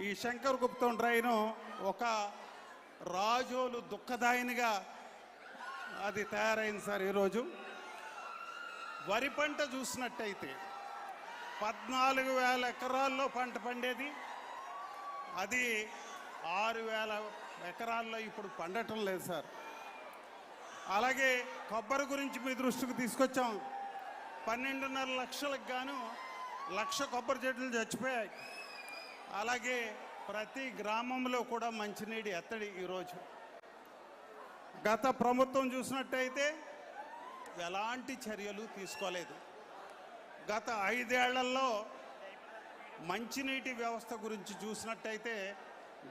ఈ శంకర్ గుప్తం డ్రైను ఒక రాజోలు దుఃఖదాయినిగా అది తయారైంది సార్ ఈరోజు. వరి పంట చూసినట్టయితే పద్నాలుగు వేల ఎకరాల్లో పంట పండేది. అది ఆరు వేల ఎకరాల్లో ఇప్పుడు పండటం లేదు సార్. అలాగే కొబ్బరి గురించి మీ దృష్టికి తీసుకొచ్చాం. పన్నెండున్నర లక్షలకు గాను లక్ష కొబ్బరి చెట్లు చచ్చిపోయాయి. అలాగే ప్రతి గ్రామంలో కూడా మంచినీటి ఎత్తడి ఈరోజు. గత ప్రభుత్వం చూసినట్టయితే ఎలాంటి చర్యలు తీసుకోలేదు. గత ఐదేళ్ళలో మంచినీటి వ్యవస్థ గురించి చూసినట్టయితే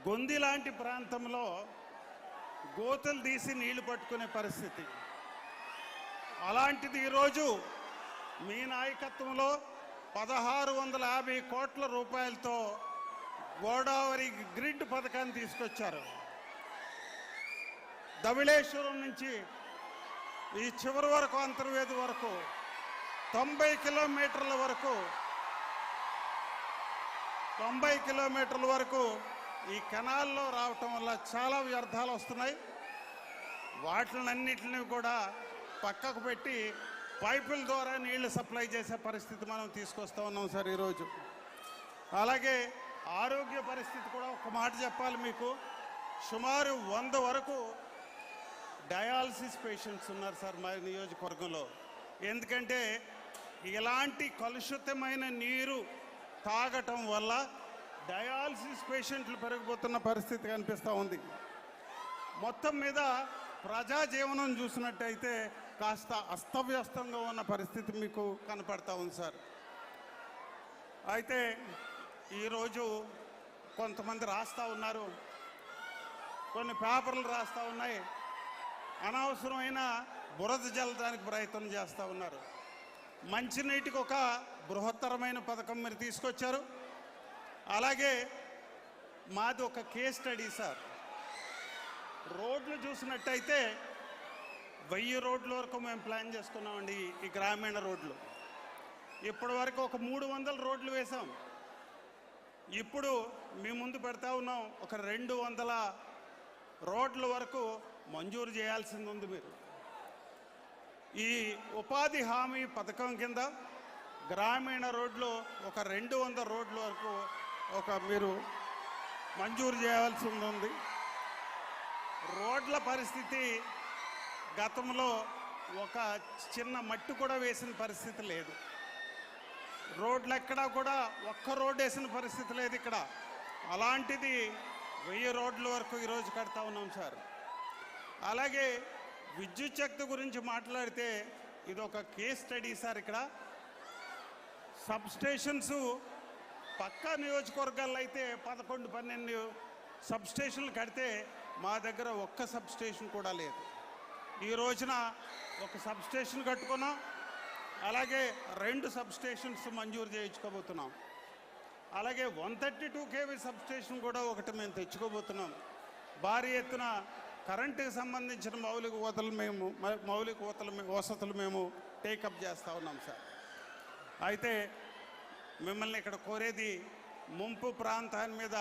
గొంది లాంటి ప్రాంతంలో గోతులు తీసి నీళ్ళు పట్టుకునే పరిస్థితి. అలాంటిది ఈరోజు మీ నాయకత్వంలో పదహారు వందల యాభై కోట్ల రూపాయలతో గోదావరి గ్రిడ్ పథకాన్ని తీసుకొచ్చారు. ధవళేశ్వరం నుంచి ఈ చివరి వరకు అంతర్వేది వరకు తొంభై కిలోమీటర్ల వరకు తొంభై కిలోమీటర్ల వరకు ఈ కెనాల్లో రావటం వల్ల చాలా వ్యర్థాలు వస్తున్నాయి. వాటిలన్నింటినీ కూడా పక్కకు పెట్టి పైపుల ద్వారా నీళ్ళు సప్లై చేసే పరిస్థితి మనం తీసుకొస్తా ఉన్నాం సార్ ఈరోజు. అలాగే ఆరోగ్య పరిస్థితి కూడా ఒక మాట చెప్పాలి మీకు. సుమారు వంద వరకు డయాలసిస్ పేషెంట్స్ ఉన్నారు సార్ మా నియోజకవర్గంలో. ఎందుకంటే ఇలాంటి కలుషితమైన నీరు తాగటం వల్ల డయాలసిస్ పేషెంట్లు పెరిగిపోతున్న పరిస్థితి కనిపిస్తూ ఉంది. మొత్తం మీద ప్రజా జీవనం చూసినట్టయితే కాస్త అస్తవ్యస్తంగా ఉన్న పరిస్థితి మీకు కనపడతా ఉంది సార్. అయితే ఈరోజు కొంతమంది రాస్తూ ఉన్నారు. కొన్ని పేపర్లు రాస్తూ ఉన్నాయి. అనవసరమైన బురద జల్లడానికి ప్రయత్నం చేస్తూ ఉన్నారు. మంచినీటికి ఒక బృహత్తరమైన పథకం మీరు తీసుకొచ్చారు. అలాగే మాది ఒక కేస్ స్టడీ సార్. రోడ్లు చూసినట్టయితే వెయ్యి రోడ్ల వరకు మేము ప్లాన్ చేసుకున్నామండి ఈ- గ్రామీణ రోడ్లు. ఇప్పటి వరకు ఒక మూడు వందల రోడ్లు వేసాం ఇప్పుడు మీ ముందు పెడతా ఉన్నాం ఒక రెండు వందల రోడ్ల వరకు మంజూరు చేయాల్సింది ఉంది మీరు. ఈ ఉపాధి హామీ పథకం కింద గ్రామీణ రోడ్లు ఒక రెండు వందల రోడ్ల వరకు ఒక మీరు మంజూరు చేయాల్సి ఉంది. రోడ్ల పరిస్థితి గతంలో ఒక చిన్న మట్టి కూడా వేసిన పరిస్థితి లేదు. రోడ్లు ఎక్కడా కూడా ఒక్క రోడ్డు వేసిన పరిస్థితి లేదు ఇక్కడ. అలాంటిది వెయ్యి రోడ్ల వరకు ఈరోజు కడతా ఉన్నాం సార్. అలాగే విద్యుత్ శక్తి గురించి మాట్లాడితే ఇది ఒక కేస్ స్టడీ సార్ ఇక్కడ. సబ్ స్టేషన్స్ పక్కా నియోజకవర్గాల్లో అయితే పదకొండు పన్నెండు సబ్ స్టేషన్లు కడితే మా దగ్గర ఒక్క సబ్ స్టేషన్ కూడా లేదు. ఈ రోజున ఒక సబ్ స్టేషన్ కట్టుకున్నాం. అలాగే రెండు సబ్స్టేషన్స్ మంజూరు చేయించుకోబోతున్నాం. అలాగే one thirty two KV substation కూడా ఒకటి మేము తెచ్చుకోబోతున్నాం. భారీ ఎత్తున కరెంటుకి సంబంధించిన మౌలిక వసతులు మేము మౌలిక వసతులు వసతులు మేము టేకప్ చేస్తూ ఉన్నాం సార్. అయితే మిమ్మల్ని ఇక్కడ కోరేది ముంపు ప్రాంతాన్ని మీద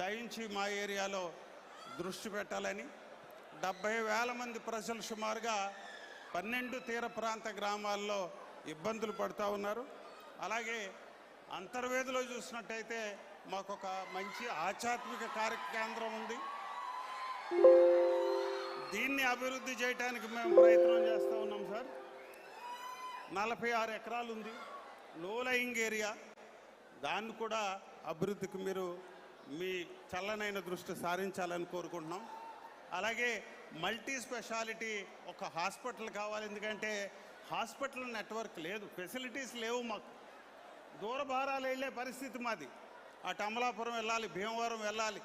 దయించి మా ఏరియాలో దృష్టి పెట్టాలని డెబ్బై వేల మంది ప్రజలు సుమారుగా పన్నెండు తీర ప్రాంత గ్రామాల్లో ఇబ్బందులు పడుతూ ఉన్నారు. అలాగే అంతర్వేదిలో చూసినట్టయితే మాకు ఒక మంచి ఆధ్యాత్మిక కార్యకేంద్రం ఉంది. దీన్ని అభివృద్ధి చేయడానికి మేము ప్రయత్నం చేస్తూ ఉన్నాం సార్. నలభై ఆరు ఎకరాలు ఉంది. లో లయింగ్ ఏరియా. దాన్ని కూడా అభివృద్ధికి మీరు మీ చల్లనైన దృష్టి సారించాలని కోరుకుంటున్నాం. అలాగే మల్టీ స్పెషాలిటీ ఒక హాస్పిటల్ కావాలి ఎందుకంటే హాస్పిటల్ నెట్వర్క్ లేదు ఫెసిలిటీస్ లేవు మాకు. దూరభారాలు వెళ్ళే పరిస్థితి మాది. అటు అమలాపురం వెళ్ళాలి భీమవరం వెళ్ళాలి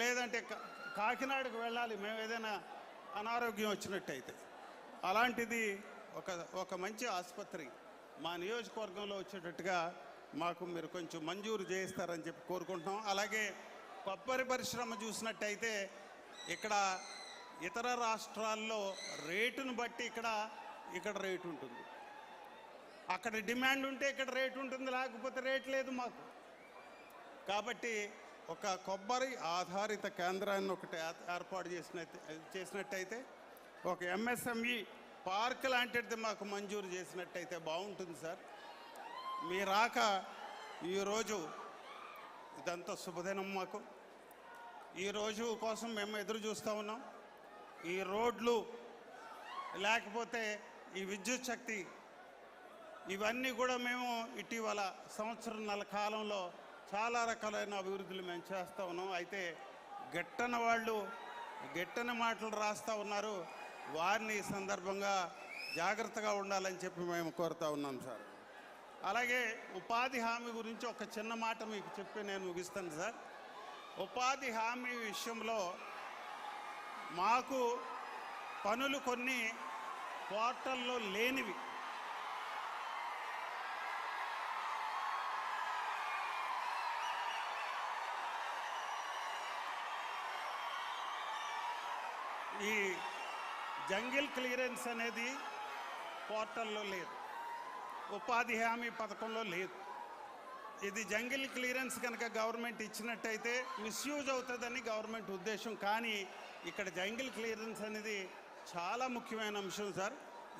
లేదంటే కాకినాడకు వెళ్ళాలి మేము ఏదైనా అనారోగ్యం వచ్చినట్టయితే. అలాంటిది ఒక ఒక మంచి ఆసుపత్రి మా నియోజకవర్గంలో వచ్చేటట్టుగా మాకు మీరు కొంచెం మంజూరు చేయిస్తారని చెప్పి కోరుకుంటున్నాం. అలాగే కొబ్బరి పరిశ్రమ చూసినట్టయితే ఇక్కడ ఇతర రాష్ట్రాల్లో రేటును బట్టి ఇక్కడ ఇక్కడ రేటు ఉంటుంది. అక్కడ డిమాండ్ ఉంటే ఇక్కడ రేటు ఉంటుంది లేకపోతే రేట్ లేదు మాకు. కాబట్టి ఒక కొబ్బరి ఆధారిత కేంద్రాన్ని ఒకటి ఏర్పాటు చేసిన చేసినట్టయితే ఒక ఎంఎస్ఎంఈ పార్క్ లాంటిది మాకు మంజూరు చేసినట్టయితే బాగుంటుంది సార్. మీ రాక ఈరోజు ఇదంతా శుభదినం మాకు. ఈ రోజు కోసం మేము ఎదురు చూస్తూ ఉన్నాం. ఈ రోడ్లు లేకపోతే ఈ విద్యుత్ శక్తి ఇవన్నీ కూడా మేము ఇటీవల సంవత్సరంన్నర కాలంలో చాలా రకాలైన అభివృద్ధులు మేము చేస్తూ ఉన్నాం. అయితే గెట్టన వాళ్ళు గెట్టని మాటలు రాస్తూ ఉన్నారు. వారిని సందర్భంగా జాగ్రత్తగా ఉండాలని చెప్పి మేము కోరుతా ఉన్నాం సార్. అలాగే ఉపాధి హామీ గురించి ఒక చిన్న మాట మీకు చెప్పి నేను ముగిస్తాను సార్. ఉపాధి హామీ విషయంలో మాకు పనులు కొన్ని పోర్టల్లో లేనివి. ఈ జంగిల్ క్లియరెన్స్ అనేది పోర్టల్లో లేదు. ఉపాధి హామీ పథకంలో లేదు. ఇది జంగిల్ క్లియరెన్స్ కనుక గవర్నమెంట్ ఇచ్చినట్టయితే మిస్యూజ్ అవుతుందని గవర్నమెంట్ ఉద్దేశం. కానీ ఇక్కడ జంగిల్ క్లియరెన్స్ అనేది చాలా ముఖ్యమైన అంశం సార్.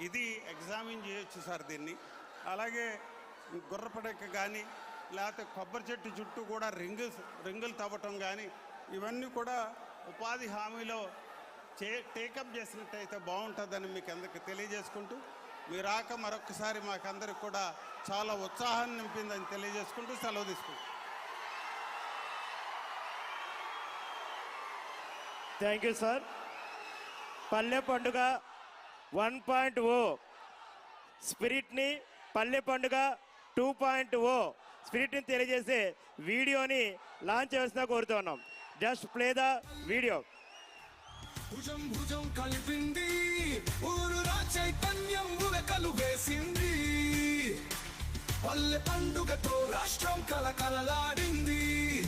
ఇది ఎగ్జామిన్ చేయొచ్చు సార్ దీన్ని. అలాగే గుర్రపడక కానీ లేకపోతే కొబ్బరి చెట్టు చుట్టూ కూడా రింగు రింగులు తవ్వటం కానీ ఇవన్నీ కూడా ఉపాధి హామీలో చే టేకప్ చేసినట్టయితే బాగుంటుందని మీకు అందరికి తెలియజేసుకుంటూ మీ రాక మరొకసారి మాకందరికి కూడా చాలా ఉత్సాహాన్ని నింపిందని తెలియజేసుకుంటూ సెలవు తీసుకుంటాం థ్యాంక్ యూ సార్. పల్లె పండుగ వన్ పాయింట్ ఓ. స్పిరిట్ని పల్లె పండుగ టూ పాయింట్ ఓ. స్పిరిట్ని తెలియజేసే వీడియోని లాంచ్ చేస్తున్నా కోరుతున్నాం జస్ట్ ప్లే ద వీడియో. భుజం భుజం కలిపింది. ఊరురా చైతన్యం ఉరకలు వేసింది. పల్లె పండుగతో రాష్ట్రం కలకలలాడింది.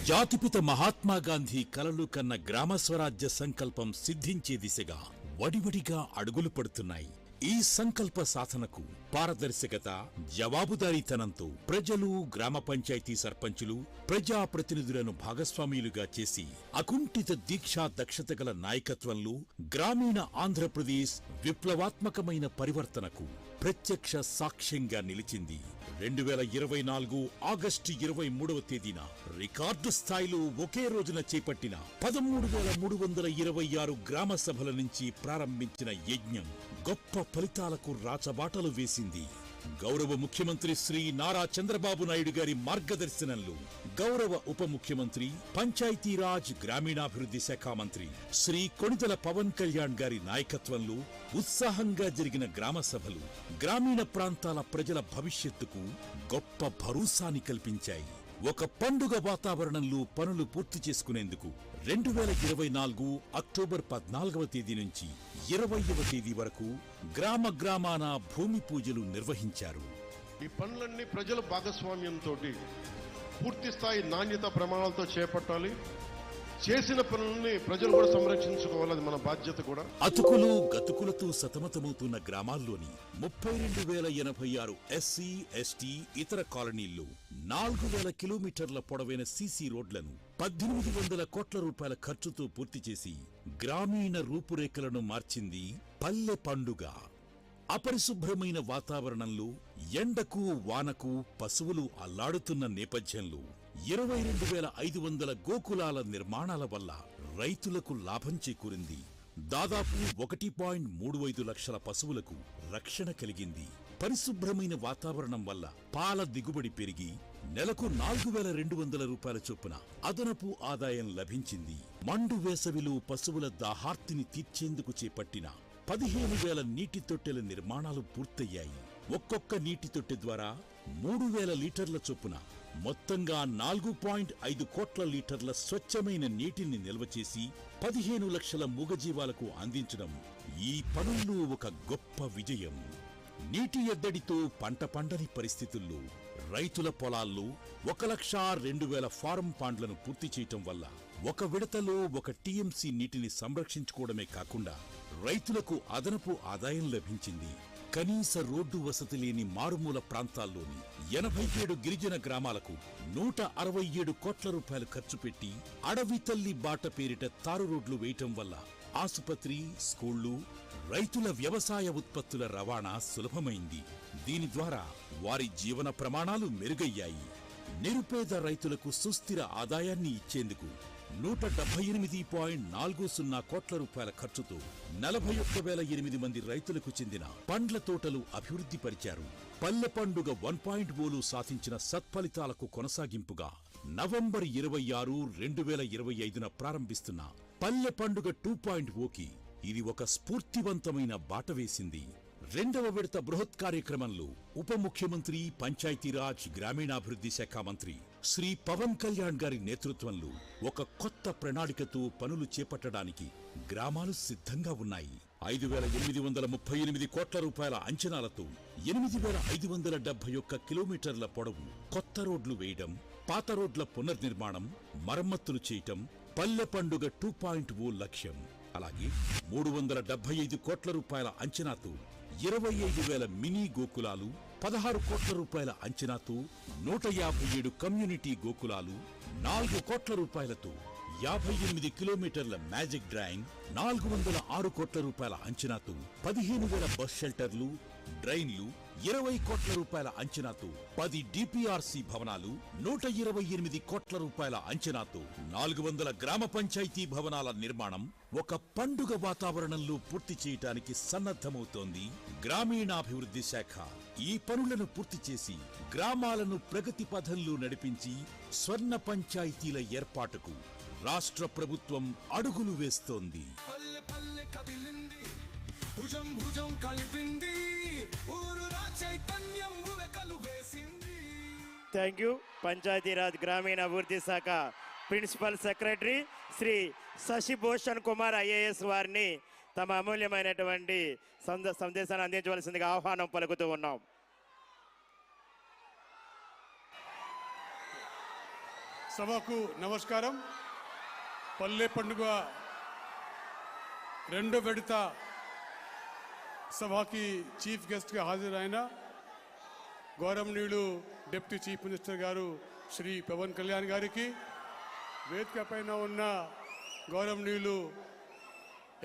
జాతిపిత మహాత్మా గాంధీ కలలు కన్న గ్రామ స్వరాజ్య సంకల్పం సిద్ధించే దిశగా వడివడిగా అడుగులు పడుతున్నాయి. ఈ సంకల్ప సాధనకు పారదర్శకత జవాబుదారీతనంతో ప్రజలు గ్రామ పంచాయతీ సర్పంచులు ప్రజా ప్రతినిధులను భాగస్వామ్యులుగా చేసి అకుంఠిత దీక్షా దక్షత గల నాయకత్వంలో గ్రామీణ ఆంధ్రప్రదేశ్ విప్లవాత్మకమైన పరివర్తనకు ప్రత్యక్ష సాక్ష్యంగా నిలిచింది. రెండు వేల ఇరవై నాలుగు ఆగస్టు ఇరవై మూడవ తేదీన రికార్డు స్థాయిలో ఒకే రోజున చేపట్టిన పదమూడు వేల మూడు వందల ఇరవై ఆరు గ్రామ సభల నుంచి ప్రారంభించిన యజ్ఞం గొప్ప ఫలితాలకు రాచబాటలు వేసింది. గౌరవ ముఖ్యమంత్రి శ్రీ నారా చంద్రబాబు నాయుడు గారి మార్గదర్శనంలో గౌరవ ఉప ముఖ్యమంత్రి పంచాయతీరాజ్ గ్రామీణాభివృద్ధి శాఖ మంత్రి శ్రీ కొణిదల పవన్ కళ్యాణ్ గారి నాయకత్వంలో ఉత్సాహంగా జరిగిన గ్రామ సభలు గ్రామీణ ప్రాంతాల ప్రజల భవిష్యత్తుకు గొప్ప భరోసాని కల్పించాయి. ఒక పండుగ వాతావరణంలో పనులు పూర్తి చేసుకునేందుకు రెండు వేల ఇరవై నాలుగు అక్టోబర్ పద్నాలుగవ తేదీ నుంచి ఇరవైవ తేదీ వరకు గ్రామ గ్రామాన భూమి పూజలు నిర్వహించారు. ఈ పనులన్నీ ప్రజల భాగస్వామ్యంతో పూర్తి స్థాయి నాణ్యత ప్రమాణాలతో చేపట్టాలి. చేసిన పనులని ప్రజలు కూడా సంరక్షించుకోవాలి మన బాధ్యత కూడా. అతుకులు గతుకులతో సతమతమవుతున్న గ్రామాల్లోని ముప్పై రెండు వేల ఎనభై ఆరు ఎస్సీ ఎస్టీ ఇతర కాలనీల్లో నాలుగు వేల కిలోమీటర్ల పొడవైన సీసీ రోడ్లను పద్దెనిమిది వందల కోట్ల రూపాయల ఖర్చుతో పూర్తి చేసి గ్రామీణ రూపురేఖలను మార్చింది పల్లె పండుగ. అపరిశుభ్రమైన వాతావరణంలో ఎండకు వానకు పశువులు అల్లాడుతున్న నేపథ్యంలో ఇరవై రెండు వేల ఐదు వందల గోకులాల నిర్మాణాల వల్ల రైతులకు లాభం చేకూరింది. దాదాపు ఒకటి పాయింట్ మూడు ఐదు లక్షల పశువులకు రక్షణ కలిగింది. పరిశుభ్రమైన వాతావరణం వల్ల పాల దిగుబడి పెరిగి నెలకు నాలుగు వేల రెండు వందల రూపాయల చొప్పున అదనపు ఆదాయం లభించింది. మండు వేసవిలో పశువుల దాహార్తిని తీర్చేందుకు చేపట్టిన పదిహేను వేల నీటి తొట్టెల నిర్మాణాలు పూర్తయ్యాయి. ఒక్కొక్క నీటి తొట్టె ద్వారా మూడు వేల లీటర్ల చొప్పున మొత్తంగా నాలుగు పాయింట్ ఐదు కోట్ల లీటర్ల స్వచ్ఛమైన నీటిని నిల్వ చేసి పదిహేను లక్షల మూగజీవాలకు అందించడం ఈ పనుల్లో ఒక గొప్ప విజయం. నీటి ఎద్దడితో పంట పండని పరిస్థితుల్లో రైతుల పొలాల్లో ఒక లక్ష రెండు వేల ఫారం పాండ్లను పూర్తి చేయటం వల్ల ఒక విడతలో ఒక టీఎంసీ నీటిని సంరక్షించుకోవడమే కాకుండా రైతులకు అదనపు ఆదాయం లభించింది. కనీస రోడ్డు వసతి లేని మారుమూల ప్రాంతాల్లోని ఎనభై ఏడు గిరిజన గ్రామాలకు నూట అరవై ఏడు కోట్ల రూపాయలు ఖర్చు పెట్టి అడవి తల్లి బాట పేరిట తారు రోడ్లు వేయటం వల్ల ఆసుపత్రి స్కూళ్ళు రైతుల వ్యవసాయ ఉత్పత్తుల రవాణా సులభమైంది. దీని ద్వారా వారి జీవన ప్రమాణాలు మెరుగయ్యాయి. నిరుపేద రైతులకు సుస్థిర ఆదాయాన్ని ఇచ్చేందుకు నూట డెబ్బై ఎనిమిది పాయింట్ నాలుగు సున్నా కోట్ల రూపాయల ఖర్చుతో నలభై ఒక్క వేల ఎనిమిది మంది రైతులకు చెందిన పండ్ల తోటలు అభివృద్ధి పరిచారు. పల్లె పండుగ వన్ పాయింట్ ఓలు సాధించిన సత్ఫలితాలకు కొనసాగింపుగా నవంబర్ ఇరవై ఆరు రెండు వేల ఇరవై ఐదున ప్రారంభిస్తున్న పల్లె పండుగ టూ పాయింట్ ఓకి ఇది ఒక స్ఫూర్తివంతమైన బాట వేసింది. రెండవ విడత బృహత్ కార్యక్రమంలో ఉప ముఖ్యమంత్రి పంచాయతీరాజ్ గ్రామీణాభివృద్ధి శాఖ మంత్రి శ్రీ పవన్ కళ్యాణ్ గారి నేతృత్వంలో ఒక కొత్త ప్రణాళికతో పనులు చేపట్టడానికి గ్రామాలు సిద్ధంగా ఉన్నాయి. ఐదు వేల ఎనిమిది వందల ముప్పై ఎనిమిది కోట్ల రూపాయల అంచనాలతో ఎనిమిది వేల ఐదు వందల డెబ్బై ఒక్క కిలోమీటర్ల పొడవు కొత్త రోడ్లు వేయడం పాత రోడ్ల పునర్నిర్మాణం మరమ్మతులు చేయటం పల్లె పండుగ టూ పాయింట్ ఓ లక్ష్యం. అలాగే మూడు వందల డెబ్బై ఐదు కోట్ల రూపాయల అంచనాతో ఇరవై ఐదు వేల మినీ గోకులాలు పదహారు కోట్ల రూపాయల అంచనాతో నూట యాభై ఏడు కమ్యూనిటీ గోకులాలు నాలుగు కోట్ల రూపాయలతో యాభై ఎనిమిది కిలోమీటర్ల మ్యాజిక్ డ్రాయింగ్ నాలుగు వందల ఆరు కోట్ల రూపాయల అంచనాతో పదిహేను వేల బస్ షెల్టర్లు డ్రైన్లు ఇరవై కోట్ల రూపాయల అంచనాతో పది డిపిఆర్సి భవనాలు నూట ఇరవై ఎనిమిది కోట్ల రూపాయల అంచనాతో నాలుగు వందల గ్రామ పంచాయతీ భవనాల నిర్మాణం ఒక పండుగ వాతావరణంలో పూర్తి చేయటానికి సన్నద్ధమవుతోంది. గ్రామీణాభివృద్ధి శాఖ ఈ పనులను పూర్తి చేసి గ్రామాలను ప్రగతి పథంలో నడిపించి స్వర్ణ పంచాయతీల ఏర్పాటుకు రాష్ట్ర ప్రభుత్వం అడుగులు వేస్తోంది. భుజం భుజం కలిపింది ఊరు చైతన్యం ఉరకలు వేసింది. థ్యాంక్ యూ పంచాయతీరాజ్ గ్రామీణ అభివృద్ధి శాఖ principal secretary Shri Shashibhushan Kumar IAS వారిని తమ అమూల్యమైనటువంటి సంద సందేశాన్ని అందించవలసిందిగా ఆహ్వానం పలుకుతూ ఉన్నాం. సభకు నమస్కారం. పల్లె పండుగ రెండో విడత సభకి చీఫ్ గెస్ట్గా హాజరైన గౌరవనీయులు డిప్యూటీ చీఫ్ మినిస్టర్ గారు శ్రీ పవన్ కళ్యాణ్ గారికి వేదిక పైన ఉన్న గౌరవనీయులు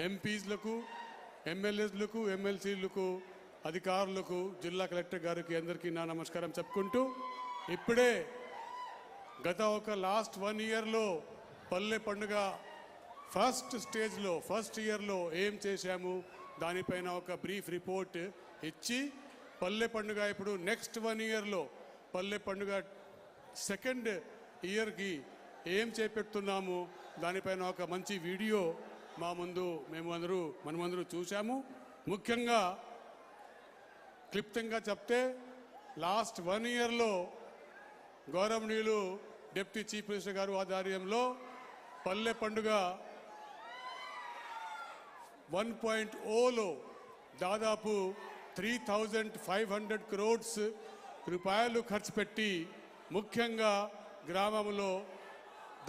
ఎంపీస్లకు ఎమ్మెల్యేలకు ఎమ్మెల్సీలకు అధికారులకు జిల్లా కలెక్టర్ గారికి అందరికీ నా నమస్కారం చెప్పుకుంటూ ఇప్పుడే గత ఒక లాస్ట్ వన్ ఇయర్లో పల్లె పండుగ ఫస్ట్ స్టేజ్లో ఫస్ట్ ఇయర్లో ఏం చేశాము? దానిపైన ఒక బ్రీఫ్ రిపోర్ట్ ఇచ్చి పల్లె పండుగ ఇప్పుడు నెక్స్ట్ వన్ ఇయర్లో పల్లె పండుగ సెకండ్ ఇయర్కి ఏం చేపెడుతున్నాము దానిపైన ఒక మంచి వీడియో మా ముందు మేము అందరూ మనమందరూ చూసాము ముఖ్యంగా క్లుప్తంగా చెప్తే లాస్ట్ వన్ ఇయర్లో గౌరవనీయులు డిప్యూటీ చీఫ్ మినిస్టర్ గారు ఆధ్వర్యంలో పల్లె పండుగ వన్ పాయింట్ ఓలో దాదాపు three thousand five hundred crores రూపాయలు ఖర్చు పెట్టి ముఖ్యంగా గ్రామంలో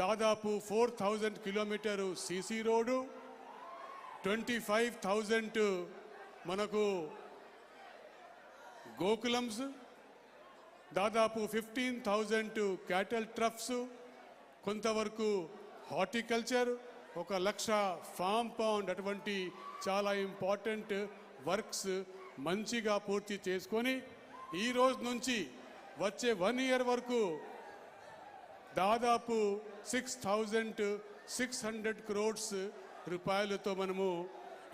దాదాపు four thousand kilometre CC road twenty five thousand మనకు గోకులమ్స్ దాదాపు ఫిఫ్టీన్ థౌజండ్ క్యాటల్ ట్రఫ్స్ కొంతవరకు హార్టికల్చర్ ఒక లక్ష ఫామ్ పౌండ్ అటువంటి చాలా ఇంపార్టెంట్ వర్క్స్ మంచిగా పూర్తి చేసుకొని ఈ రోజు నుంచి వచ్చే వన్ ఇయర్ వరకు దాదాపు six thousand six hundred crores రూపాయలతో మనము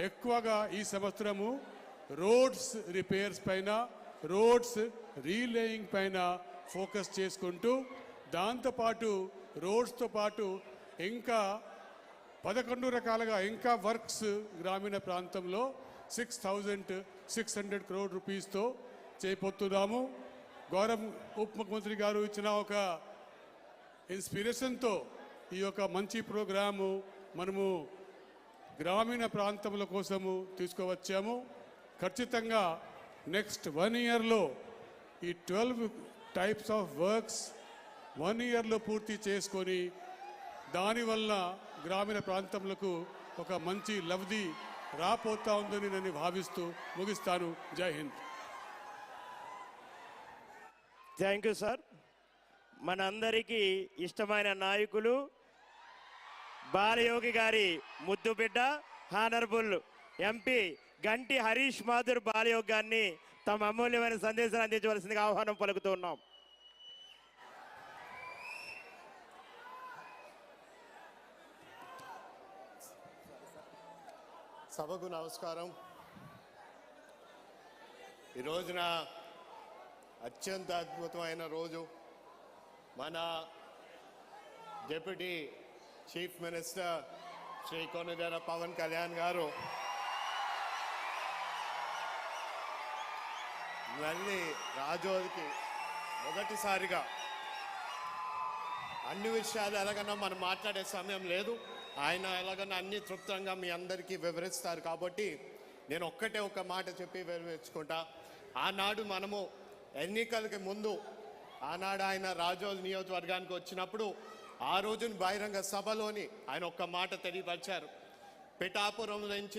ఎక్కువగా ఈ సంవత్సరము రోడ్స్ రిపేర్స్ పైన రోడ్స్ రీలేయింగ్ పైన ఫోకస్ చేసుకుంటూ దాంతోపాటు రోడ్స్తో పాటు ఇంకా పదకొండు రకాలుగా ఇంకా వర్క్స్ గ్రామీణ ప్రాంతంలో six thousand six hundred crore రూపీస్తో చేపొత్తున్నాము గౌరవ ఉప ముఖ్యమంత్రి గారు ఇచ్చిన ఒక ఇన్స్పిరేషన్తో ఈ యొక్క మంచి ప్రోగ్రాము మనము గ్రామీణ ప్రాంతముల కోసము తీసుకువచ్చాము. ఖచ్చితంగా నెక్స్ట్ వన్ ఇయర్లో ఈ twelve types of works one ఇయర్లో పూర్తి చేసుకొని దానివల్ల గ్రామీణ ప్రాంతములకు ఒక మంచి లబ్ధి రాపోతా ఉందని నేను భావిస్తూ ముగిస్తాను. జై హింద్. థ్యాంక్ యూ సార్ మనందరికీ ఇష్టమైన నాయకులు బాలయోగి గారి ముద్దు బిడ్డ హానరబుల్ ఎంపీ గంటి హరీష్ మాధుర్ బాలయోగి గారిని తమ అమూల్యమైన సందేశాన్ని అందించవలసిందిగా ఆహ్వానం పలుకుతూ ఉన్నాం. సభకు నమస్కారం. ఈ రోజున అత్యంత అద్భుతమైన రోజు. మన deputy chief minister Shri Konidela Pawan Kalyan garu మళ్ళీ రాజోకి మొదటిసారిగా అన్ని విషయాలు ఎలాగన్నా మనం మాట్లాడే సమయం లేదు. ఆయన ఎలాగన్నా అన్ని తృప్తంగా మీ అందరికీ వివరిస్తారు కాబట్టి నేను ఒక్కటే ఒక మాట చెప్పి వివరించుకుంటా. ఆనాడు మనము ఎన్నికలకి ముందు ఆనాడు ఆయన రాజోల్ నియోజకవర్గానికి వచ్చినప్పుడు ఆ రోజున బహిరంగ సభలోని ఆయన ఒక్క మాట తెలియపరిచారు. పిఠాపురం నుంచి